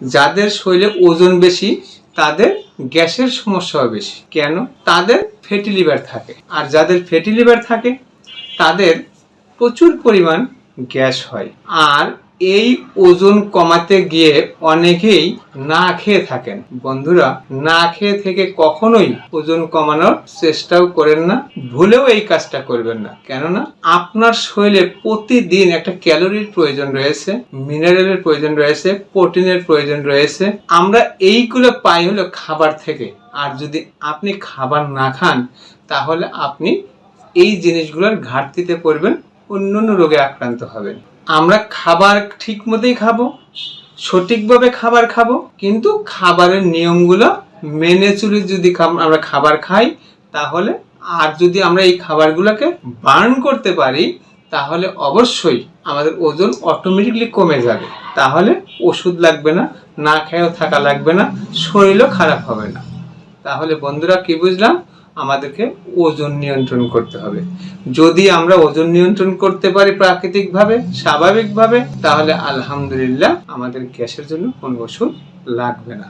যাদের শরীরে ওজন বেশি, তাদের গ্যাসের সমস্যা হয় বেশি। কেন? তাদের ফ্যাটি লিভার থাকে। আর যাদের ফ্যাটি লিভার থাকে, তাদের প্রচুর পরিমাণ গ্যাস হয়। আর এই ওজন কমাতে গিয়ে অনেকেই না খেয়ে থাকেন। বন্ধুরা, না খেয়ে থেকে কখনোই ওজন কমানোর চেষ্টাও করেন না, ভুলেও এই কাজটা করবেন না। কেননা, আপনার শরীরে প্রতিদিন একটা ক্যালোরির প্রয়োজন রয়েছে, মিনারেলের প্রয়োজন রয়েছে, প্রোটিনের প্রয়োজন রয়েছে। আমরা এইগুলো পাই হলো খাবার থেকে। আর যদি আপনি খাবার না খান, তাহলে আপনি এই জিনিসগুলোর ঘাটতিতে পড়বেন অন্য অন্য রোগে আক্রান্ত হবেন। আমরা খাবার ঠিক মতোই খাব, সঠিকভাবে খাবার খাব, কিন্তু খাবারের নিয়মগুলো মেনে চলে যদি আমরা খাবার খাই, তাহলে আর যদি আমরা এই খাবারগুলোকে বার্ন করতে পারি, তাহলে অবশ্যই আমাদের ওজন অটোমেটিকলি কমে যাবে। তাহলে ওষুধ লাগবে না না খেয়েও থাকা লাগবে না, শরীরও খারাপ হবে না। তাহলে বন্ধুরা কি বুঝলাম? আমাদেরকে ওজন নিয়ন্ত্রণ করতে হবে। যদি আমরা ওজন নিয়ন্ত্রণ করতে পারি প্রাকৃতিকভাবে, স্বাভাবিকভাবে, তাহলে আলহামদুলিল্লাহ আমাদের গ্যাসের জন্য কোনো ওষুধ লাগবে না।